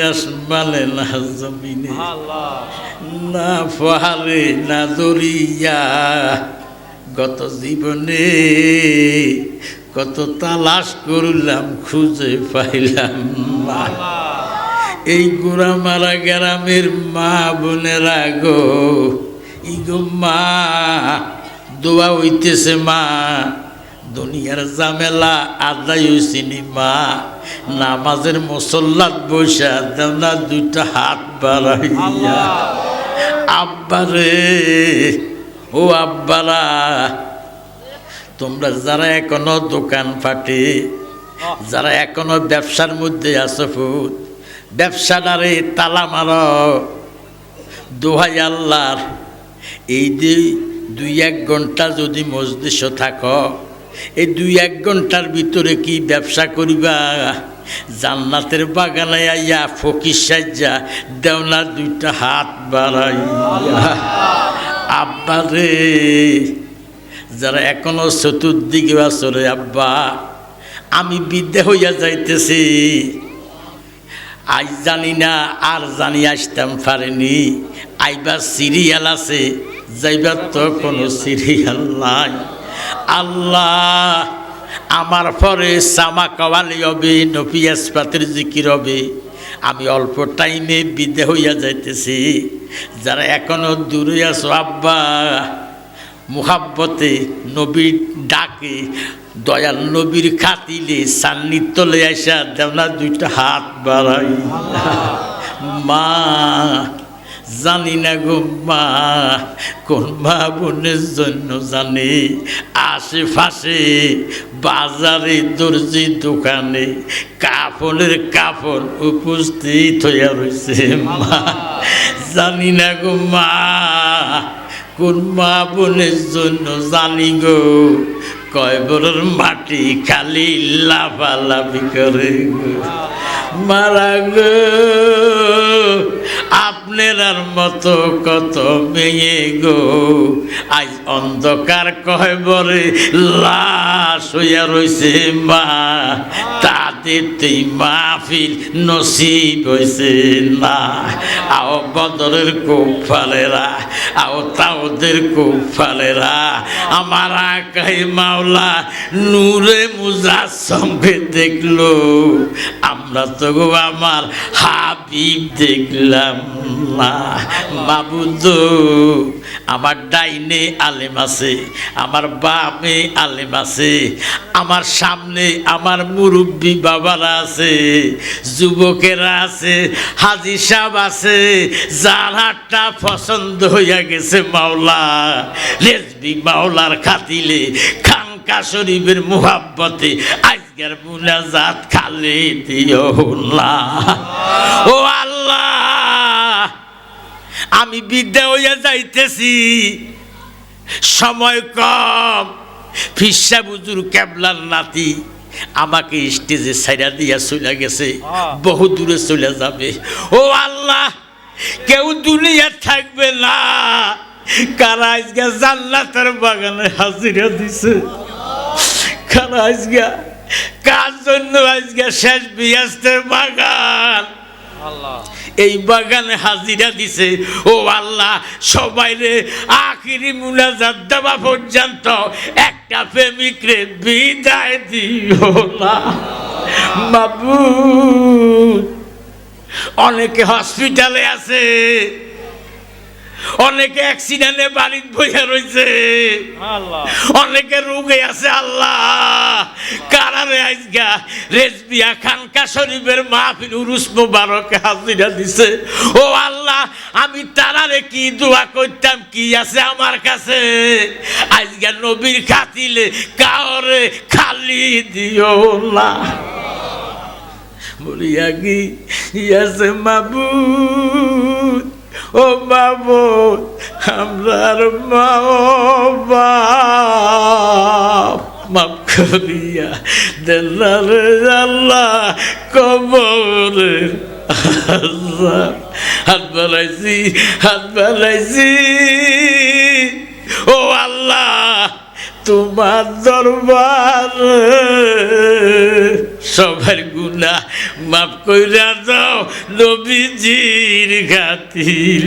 আসমানে না না না দরিয়া গত জীবনে কত তালাশ করলাম, খুঁজে পাইলাম এই গোড়া মারা গ্রামের মা বোনেরা গো। ইগো মা, দোয়া হইতেছে মা। দুনিয়ার জামেলা আদায় হয়েছিনি মা নামাজের মুসল্লাত বসা দেও না দুইটা হাত বাড়াইয়া আব্বারে ও আব্বারা, তোমরা যারা এখনও দোকান পাটে যারা এখনও ব্যবসার মধ্যে আছো ফুট ব্যবসাটারে তালা মার, দোহাই আল্লাহর, এই দুই এক ঘণ্টা যদি মসজিদ থাকো এই দুই এক ঘণ্টার ভিতরে কি ব্যবসা করিবা? জান্নাতের বাগানে আইয়া ফকির সাজ্জা দেওনা দুইটা হাত বাড়াইয়া। আব্বা রে, যারা এখনও চতুর্দিকে আসরে আব্বা, আমি বিদ্যে হইয়া যাইতেছি। আজ জানি না, আর জানি আসতাম পারেনি। আইবার সিরিয়াল আছে, যাইবার তো কোনো সিরিয়াল নাই। আল্লাহ আমার পরে সামা কওয়ালি হবে নফি আসপাতের জিকির হবে। আমি অল্প টাইমে বিদে হইয়া যাইতেছি। যারা এখনও দূরে আছো আব্বা মুহাব্বতে নবীর ডাকে দয়াল নবীর খাতিলে সান্নিধ্য লে আসা দেওনা দুইটা হাত বাড়াই। মা জানি না গো মা, কোন মা জন্য জানে। আশেপাশে বাজারে দর্জি দোকানে কাপড়ের কাপড় উপস্থিত হইয়া রয়েছে মা। জানি না গো মা, কোন মা বোনের জন্য জানি গো। কয়বরের মাটি খালি লাফালাফি করে মারা গো, আপনার মতো কত মেয়ে গো। আজ অন্ধকার কয়বরে লাশ হইয়া রয়েছে মা। তাদের তুই মাহফিল নসিব হয়েছে না। আও বদরের কোপ ফালেরা, আও তাওদের কোপ ফালেরা। আমার আকাই মাওলা নূরে সঙ্গে দেখল। আমরা তো গো আমার হাবিব দেখলাম না। মাবুদ আমার ডাইনে আলেম আছে, আমার বামে আলেম আছে, আমার সামনে আমার মুরব্বী বাবারা আছে, যুবকেরা আছে, হাজি সাহেব আছে, যার হাটটা পছন্দ হইয়া গেছে মাওলা রেজবি মাওলার খাতিলে খানকা শরীফের মুহাব্বতে আজকের মুনাজাত খালে দিও না ও আল্লাহ! আমি বিদ্যা হইয়া যাইতেছি। সময় কম। ফিসা বুজুর ক্যাবলার নাতি আমাকে স্টেজে সাইডা দিয়া চলে গেছে। বহু দূরে চলে যাবে। ও আল্লাহ কেউ দুনিয়া থাকবে না। কারা আজকে জান্নাতের বাগানে হাজিরা দিছে? কারা আজকে কার জন্য আজকে শেষ বিয়াস্তের বাগান? এই বাগানে হাজিরা দিছে, ও আল্লাহ, সবাই রে আখিরি মুনাজাত দেওয়া পর্যন্ত একটা প্রেমিক রে বিদায় দিও না। বাবু অনেকে হসপিটালে আছে। অনেকে অ্যাক্সিডেন্টে বাড়িতে বইয়া রয়েছে অনেকে রোগে আছে আল্লাহ। কারারে আজগা রেজবিয়া খানকা শরীফের মাহফিল উরুস মোবারকে হাজিরা দিছে। ও আল্লাহ আমি তারারে কি দোয়া করতাম কি আছে আমার কাছে? আজকে নবীর খাতিলে কাওরে খালি দিও না বলিয়া কি ইয়াছে মাবুদ। ও বাবু আমরার মা ও দেলার জাল্লা কবরে। হাত বাড়াইছি হাত বাড়াইছি ও আল্লাহ তোমার দরবার। সবার গুণা মাফ কইরা দাও নবীজির খাতির।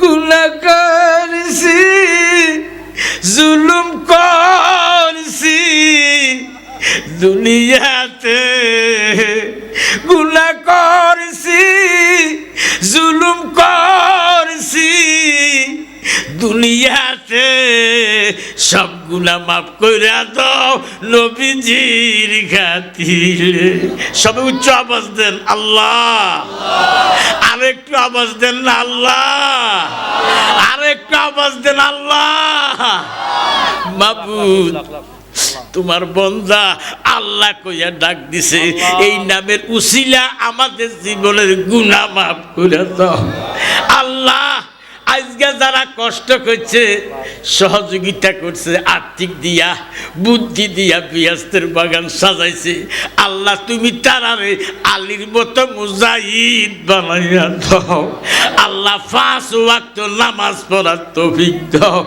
গুণা করছি, জুলুম করছি দুনিয়াতে। গুণা করছি গুণা মাফ কইরা দাও, নবীজির খাতিরে। সবে উচ্চ আওয়াজ দেন, আল্লাহ। আর একটু আওয়াজ দেন না, আল্লাহ। আর একটু আওয়াজ দেন, আল্লাহ। মাবুদ, তোমার বন্দা আল্লাহ কইয়া ডাক দিছে, এই নামের উসিলা আমাদের জীবনের গুণা মাফ করে দাও। আল্লাহ। আজকে যারা কষ্ট করছে, সহযোগিতা করছে, আর্থিক দিয়া, বুদ্ধি দিয়া বিয়াস্তের বাগান সাজাইছে, আল্লাহ তুমি তারারে আলীর মতো মুজাহিদ বানাইয়া দাও। আল্লাহ পাঁচ ওয়াক্ত নামাজ পড়ার তৌফিক দাও।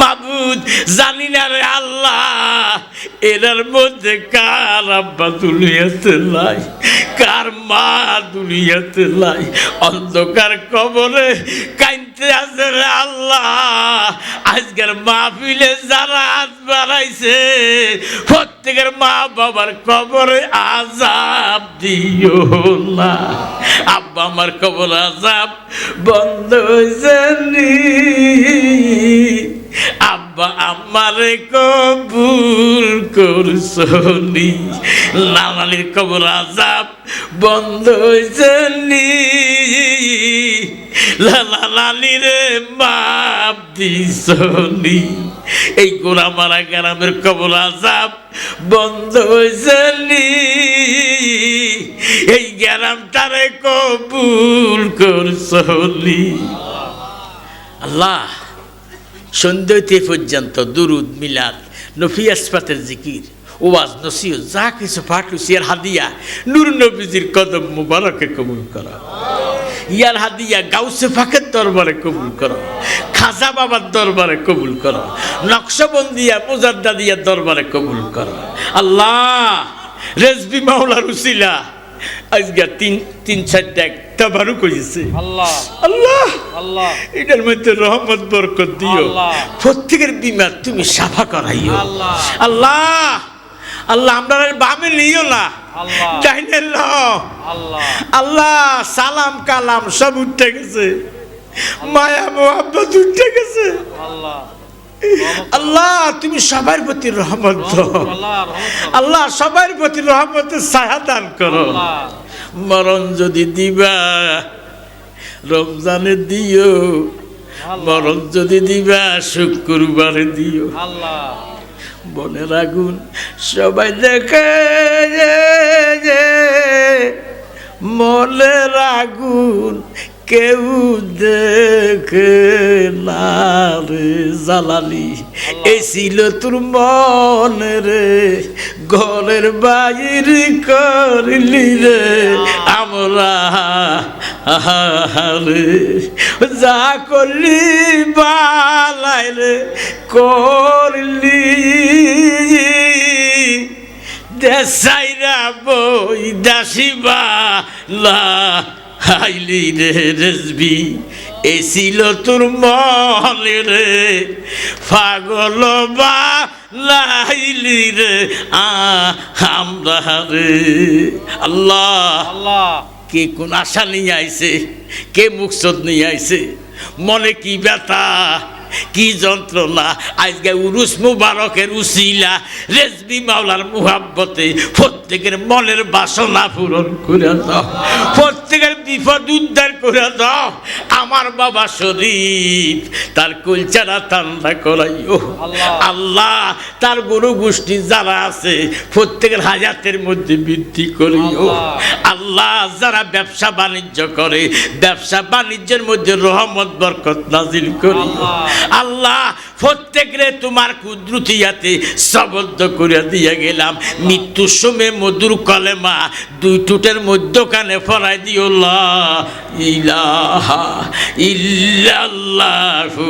মাবুদ, জানি না রে আল্লাহ, এরার মধ্যে কার আব্বা দুনিয়াতে লাই কার মা দুনিয়াতে লাই অন্ধকার কবরে আছে আল্লাহ। আজকের মাহফিলে যারা হাত বাড়াইছে, প্রত্যেকের মা বাবার কবরে আজাব দিও না। আব্বা আমার কবর আজাব বন্ধ হয়েছে নি। আব্বা আমারে কবুল করছনি নানালির কবর আজাব বন্ধ হয়েছে নি। লালা লালি রে মাপ দিছনি এই গোড়া মারা গ্রামের কবর আজাব বন্ধ হয়েছে নি। এই গ্রামটারে কবুল করছনি আল্লাহ। সন্ধ্যতে পর্যন্ত দুরুদ, মিলাদ, নফি আসপাতের জিকির, ওয়াজ নসিও যা কিছু এর হাদিয়া, নূর নবীজির কদম মুবারকে কবুল করো। ইয়ার হাদিয়া গাউসে ফাঁকের দরবারে কবুল করো। খাজা বাবার দরবারে কবুল করো। নকশবন্দিয়া মুজাদ্দাদিয়ার দরবারে কবুল করো। আল্লাহ, রেজবি মাওলা রুসিলা আজকে তিন তিন চারটা একটা বারু করেছে। আল্লাহ। আল্লাহ! আল্লাহ। এটার মধ্যে রহমত বরকত দিও। প্রত্যেকের বিমার তুমি সাফা করাইও। আল্লাহ। আল্লাহ! আমরা বামে নিও না। আল্লাহ। ডাইনে আল্লাহ। সালাম কালাম সব উঠে গেছে। মায়া মোহাম্মত উঠে গেছে। আল্লাহ। আল্লাহ তুমি সবার প্রতি রহমত আল্লাহ সবার প্রতি রহমতের ছায়া দান করো। আল্লাহ। মরণ যদি দিবা রমজানে দিও। মরণ যদি দিবা শুক্রবারে দিও। বনে রাগুন সবাই দেখে মনের আগুন কেউ দেখে না রে জালালি। এই ছিল তোর মনে রে, ঘরের বাইরে করলি রে। আমরা রে যা করলি বালাই রে করলি। দেশাইরা বই দাসিবা লা হাইলি রে রেজবি এই ছিল তোর মনে রে। পাগল বা লাইলি রে আ আমরা রে। আল্লাহ আল্লাহ। কে কোন আশা নিয়ে আইছে কে মুকসদ নিয়ে আইছে? মনে কি ব্যথা কি যন্ত্রণা? আজকে উরুস মুবারকের উসিলা রেজবি মাওলার মুহাব্বতে প্রত্যেকের মনের বাসনা পূরণ করে দাও। প্রত্যেকের বিপদ উদ্ধার করে দাও। আমার বাবা শরীফ তার কুলচারা ঠান্ডা করাইও। আল্লাহ। আল্লাহ তার গরু গোষ্ঠী যারা আছে প্রত্যেকের হাজাতের মধ্যে বৃদ্ধি করিও। আল্লাহ। আল্লাহ যারা ব্যবসা বাণিজ্য করে ব্যবসা বাণিজ্যের মধ্যে রহমত বরকত নাজিল করি আল্লাহ। আল্লাহ প্রত্যেকরে তোমার কুদ্রুতিয়াতে সবদ্ধ করে দিয়ে গেলাম। মৃত্যুর সময় মধুর কলেমা দুই টুটের মধ্যখানে ফরাই দিও লা ইলাহা ইল্লাল্লাহু